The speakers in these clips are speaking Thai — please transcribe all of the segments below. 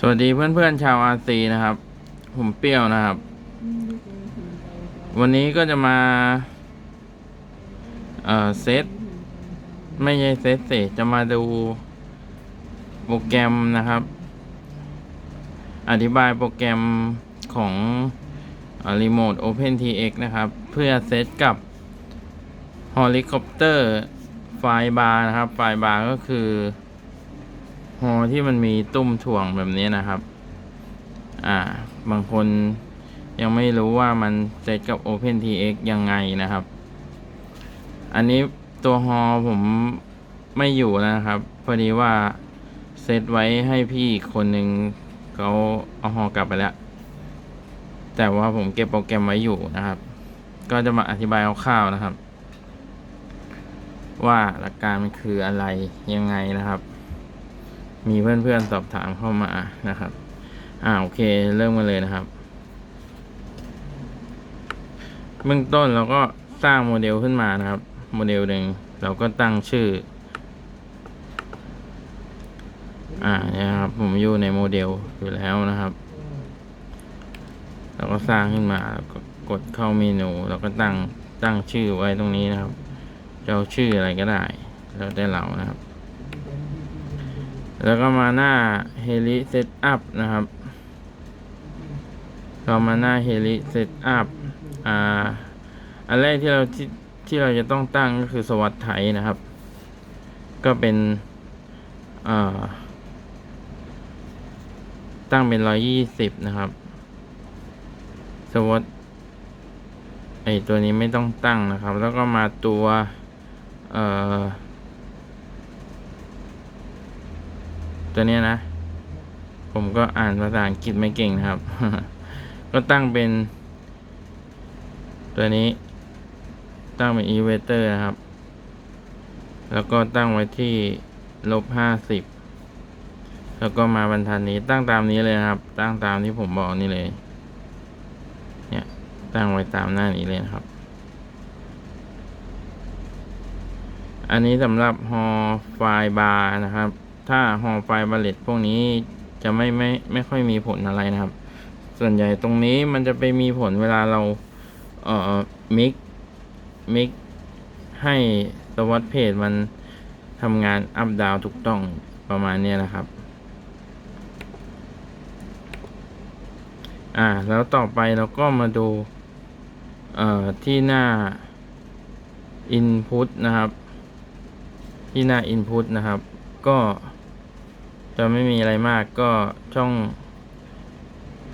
สวัสดีเพื่อนๆชาวอาซีนะครับ ผมเปรี้ยวนะครับ วันนี้ก็จะมา เอ่อเซตไม่ใช่เซตสิจะมาดูโปรแกรมนะครับ อธิบายโปรแกรมของรีโมท OpenTX นะครับ เพื่อเซตกับ Helicopter ไฟบาร์นะครับ ไฟบาร์ก็คือ อที่มันมีตุ้มถ่วงแบบนี้นะครับ อ่า บางคนยังไม่รู้ว่ามันเซตกับ OpenTX ยังไงนะครับ อันนี้ตัวฮอผมไม่อยู่นะครับ พอดีว่าเซตไว้ให้พี่คนหนึ่งเขาเอาฮอกลับไปแล้ว แต่ว่าผมเก็บโปรแกรมไว้อยู่นะครับ ก็จะมาอธิบายคร่าวๆนะครับ ว่าหลักการมันคืออะไรยังไงนะครับ มีเพื่อนๆสอบถามเข้ามานะครับ อ่าโอเค เริ่มกันเลยนะครับ เบื้องต้นเราก็สร้างโมเดลขึ้นมานะครับ โมเดลหนึ่งเราก็ตั้งชื่อ อ่าเนี่ยครับ ผมอยู่ในโมเดลอยู่แล้วนะครับ เราก็สร้างขึ้นมาแล้วก็กดเข้าเมนูเราก็ตั้งตั้งชื่อไว้ตรงนี้นะครับจะเอาชื่ออะไรก็ได้ แล้วได้เรานะครับ แล้วก็มาหน้า Heli Setup นะครับ เรามาหน้า Heli Setup อ่า อันแรกที่เราที่ที่เราจะต้องตั้งก็คือสวัสดไถนะครับ ก็เป็นอ่าตั้งเป็นร้อยยี่สิบนะครับ สวัสดไอตัวนี้ไม่ต้องตั้งนะครับ แล้วก็มาตัว เอ่อ ตัวนี้นะ ผมก็อ่านภาษาอังกฤษไม่เก่งนะครับ ก็ตั้งเป็น ตัวนี้ ตั้งเป็น e v a t o r นะครับ แล้วก็ตั้งไว้ที่ลบห้าสิบแล้วก็มาบรรทัดนี้ตั้งตามนี้เลยครับ ตั้งตามที่ผมบอกนี่เลย เนี่ยตั้งไว้ตามหน้านี้เลยครับ อันนี้สำหรับฮอไฟบาร์นะครับ ถ้าฮอไฟบาเลตพวกนี้จะไม่ไม่ไม่ค่อยมีผลอะไรนะครับ ส่วนใหญ่ตรงนี้มันจะไปมีผลเวลาเราเอ่อมิกมิกให้สวัสดเพจมันทำงานอัพดาวถูกต้องประมาณนี้นะครับ อ่า แล้วต่อไปเราก็มาดู เอ่อ ที่หน้า Input นะครับ ที่หน้า Input นะครับ ก็ จะไม่มีอะไรมากก็ช่อง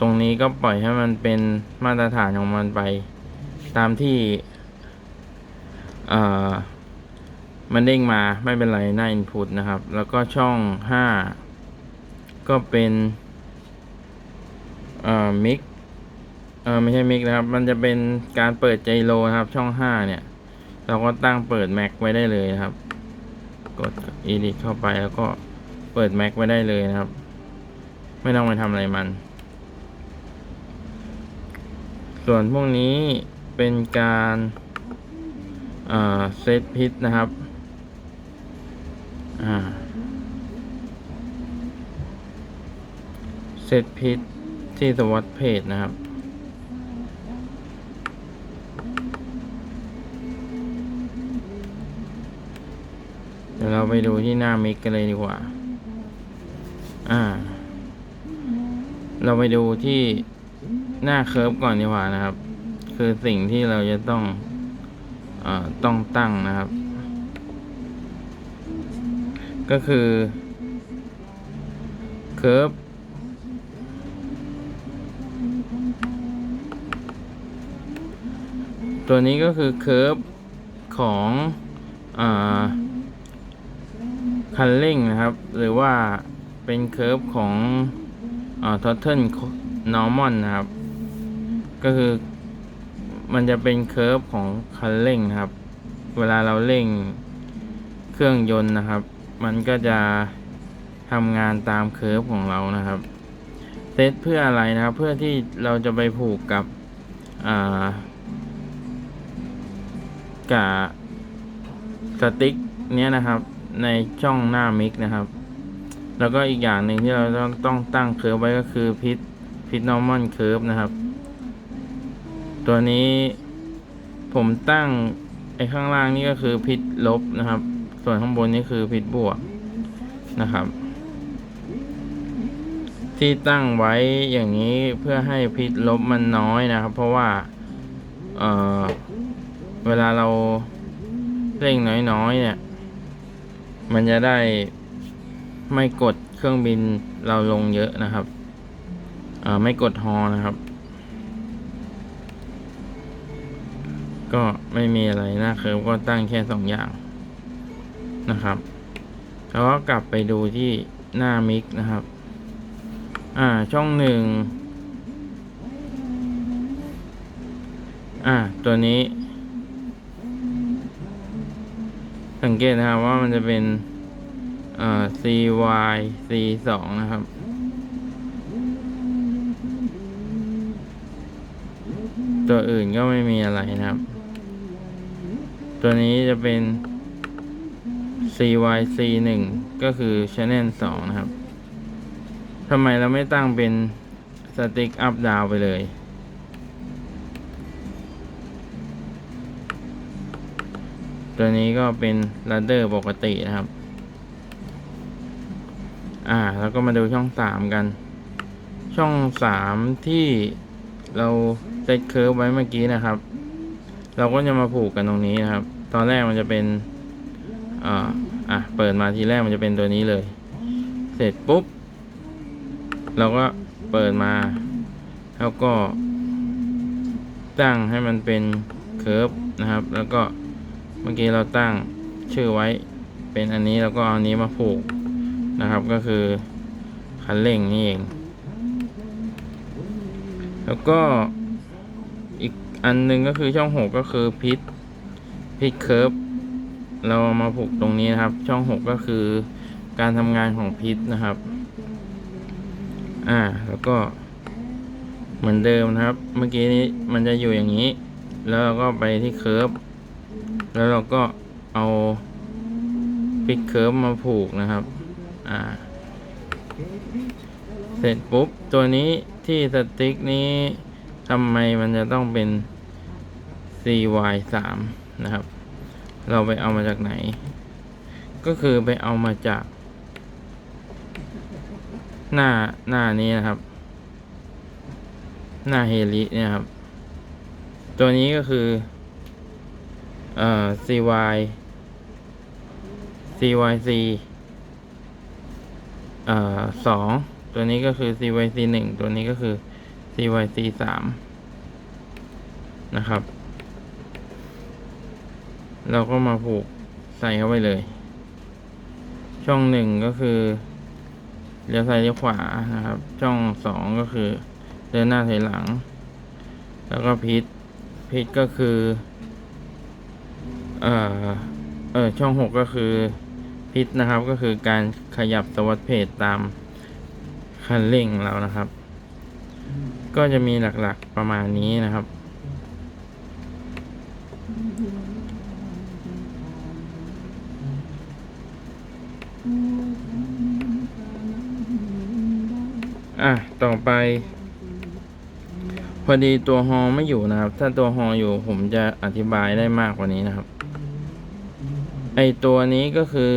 ตรงนี้ก็ปล่อยให้มันเป็นมาตรฐานของมันไป ตามที่มันเด้งมาไม่เป็นไรหน้า Input นะครับ แล้วก็ช่อง 5 ก็เป็นมิกเออไม่ใช่มิกนะครับ มันจะเป็นการเปิดไจโรนะครับ ช่อง 5 เนี่ย เราก็ตั้งเปิด Mac ไว้ได้เลยนะครับ กด Edit เข้าไปแล้วก็ เปิด Mac ไว้ได้เลยนะครับ ไม่ต้องไปทำอะไรมัน ส่วนพวกนี้เป็นการเซตพิษนะครับเซตพิษที่สวัสดเพจนะครับเดี๋ยวเราไปดูที่หน้ามิกกันเลยดีกว่า เราไปดูที่หน้าเคิร์ฟก่อนดีกว่านะครับ คือสิ่งที่เราจะต้องอต้องตั้งนะครับ ก็คือเคิร์ฟตัวนี้ก็คือเคิร์ฟของอคันเร่งนะครับ หรือว่าเป็นเคิร์ฟของ อ่าทอทเทิลนอร์มอนนะครับ ก็คือมันจะเป็นเคิร์ฟของคันเร่งนะครับ เวลาเราเร่งเครื่องยนต์นะครับ มันก็จะทำงานตามเคิร์ฟของเรานะครับ เซตเพื่ออะไรนะครับ เพื่อที่เราจะไปผูกกับอ่ากับสติ๊กเนี้ยนะครับ ในช่องหน้ามิกนะครับ แล้วก็อีกอย่างหนึ่งที่เราต้องต้องตั้งเคิร์ฟไว้ก็คือพิษพิษนอร์มอนเคิร์ฟนะครับ ตัวนี้ผมตั้งไอ้ข้างล่างนี่ก็คือพิษลบนะครับ ส่วนข้างบนนี่คือพิษบวกนะครับ ที่ตั้งไว้อย่างนี้เพื่อให้พิษลบมันน้อยนะครับ เพราะว่าเออเวลาเราเร่งน้อยๆเนี่ย มันจะได้ ไม่กดเครื่องบินเราลงเยอะนะครับไม่กดฮอนะครับ ก็ไม่มีอะไรนะเคิร์ฟก็ตั้งแค่สองอย่างนะครับ แล้วก็กลับไปดูที่หน้ามิกนะครับ อ่าช่องหนึ่งอ่าตัวนี้ สังเกตนะครับว่ามันจะเป็น เอ่อ CY C สองนะครับ ตัวอื่นก็ไม่มีอะไรนะครับ ตัวนี้จะเป็น CYC หนึ่งก็คือ Channel สองนะครับทำไมเราไม่ตั้งเป็น Stick Up Down ไปเลย ตัวนี้ก็เป็น Ladder ปกตินะครับ อ่า แล้วก็มาดูช่องสามกัน ช่องสามที่เราเซตเคิร์ฟไว้เมื่อกี้นะครับ เราก็จะมาผูกกันตรงนี้นะครับ ตอนแรกมันจะเป็นอ่าอะเปิดมาทีแรกมันจะเป็นตัวนี้เลย เสร็จปุ๊บ เราก็เปิดมา แล้วก็ตั้งให้มันเป็นเคิร์ฟนะครับ แล้วก็เมื่อกี้เราตั้งชื่อไว้เป็นอันนี้แล้วก็เอาอันนี้มาผูก นะครับก็คือคันเร่งนี่เอง แล้วก็อีกอันหนึงก็คือช่องหกก็คือพิษพิษเคิร์ฟเรามาผูกตรงนี้นะครับ ช่องหกก็คือการทำงานของพิษนะครับ อ่าแล้วก็เหมือนเดิมนะครับ เมื่อกี้นี้มันจะอยู่อย่างนี้ แล้วเราก็ไปที่เคิร์ฟแล้วเราก็เอาพิษเคิร์ฟมาผูกนะครับ อ่าเสร็จปุ๊บ ตัวนี้ที่สติ๊กนี้ทำไมมันจะต้องเป็น CY 3นะครับ เราไปเอามาจากไหน ก็คือไปเอามาจาก หน้าหน้านี้นะครับ หน้าเฮลิเนี่ยครับ ตัวนี้ก็คือ เอ่อ CY CYC อ่อสองตัวนี้ก็คือ CYC หนึ่งตัวนี้ก็คือ CYC สามนะครับ เราก็มาผูกใส่เข้าไปเลย ช่องหนึ่งก็คือเลี้ยวซ้ายเลี้ยวขวานะครับ ช่องสองก็คือเดินหน้าถอยหลัง แล้วก็พิษพิษก็คือ เอ่อ เออช่องหกก็คือ พิษนะครับ ก็คือการขยับสวัสดเพจตามคันเร่งเรานะครับ ก็จะมีหลักๆประมาณนี้นะครับ อะ ต่อไป พอดีตัวฮอไม่อยู่นะครับ ถ้าตัวฮออยู่ผมจะอธิบายได้มากกว่านี้นะครับ ไอตัวนี้ก็คือ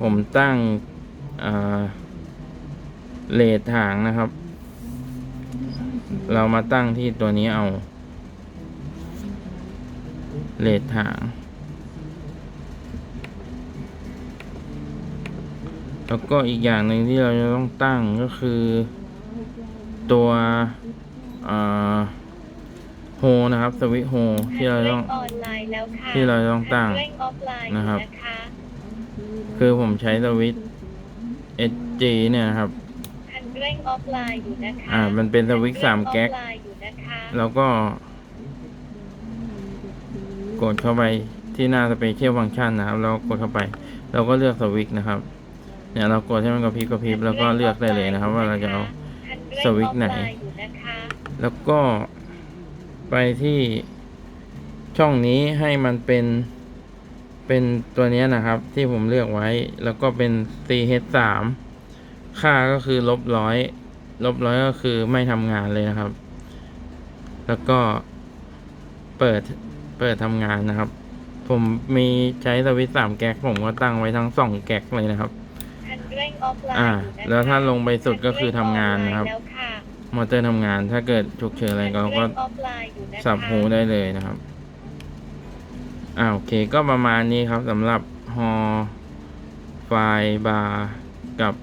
ผมตั้งเลทถางนะครับ เรามาตั้งที่ตัวนี้เอา เลทถาง แล้วก็อีกอย่างหนึ่งที่เราจะต้องตั้งก็คือตัวโฮนะครับสวิตโฮที่เราต้องออนไลน์แล้วค่ะที่เราต้องตั้งเร่งออฟไลน์นะครับนะ คะคือผมใช้สวิต SG เนี่ยนะครับ คันเร่งออฟไลน์อยู่นะคะอ่า มันเป็นสวิตช์สามแก๊ก คันเร่งออฟไลน์อยู่นะคะแล้วก็ กดเข้าไปที่หน้า Special Function นะครับแล้วกดเข้าไป เราก็เลือกสวิตช์นะครับ เนี่ยเรากดให้มันกระพริบกระพริบแล้วก็เลือกได้เลยนะครับ ว่าเราจะเอา คันเร่งสวิตช์ไหน ออฟลอยู่นะคะแล้วก็ไปที่ช่องนี้ให้มันเป็น เป็นตัวเนี้ยนะครับที่ผมเลือกไว้ แล้วก็เป็น CH3 ค่าก็คือลบร้อยลบร้อยก็คือไม่ทำงานเลยนะครับ แล้วก็เปิดเปิดทำงานนะครับ ผมมีใช้สวิตช์สามแก๊กผมก็ตั้งไว้ทั้งสองแก๊กเลยนะครับคันเร่งออฟไลน์อ่าอยู่นะคะแล้วถ้าลงไปสุดก็คือทำงานนะครับแล้วค่ะมอเตอร์ทำงานถ้าเกิดฉุกเฉินอะไรก็คันก็เร่งออฟไลน์อยู่นะคะสับหูได้เลยนะครับ อ่าโอเคก็ประมาณนี้ครับสำหรับฮอไฟบาร์กับ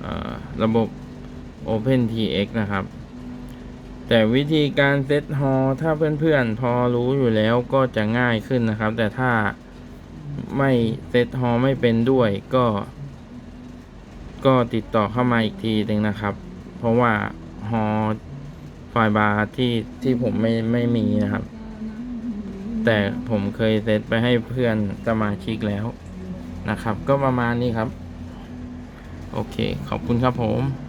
เอ่อระบบ OpenTX นะครับ แต่วิธีการเซตฮอถ้าเพื่อนๆ พอรู้อยู่แล้วก็จะง่ายขึ้นนะครับ แต่ถ้าไม่เซตฮอไม่เป็นด้วยก็ ก็ติดต่อเข้ามาอีกทีหนึ่งนะครับ เพราะว่าฮอไฟบาร์ที่ที่ผมไม่ไม่มีนะครับ แต่ผมเคยเซตไปให้เพื่อนสมาชิกแล้วนะครับ ก็ประมาณนี้ครับ โอเค ขอบคุณครับผม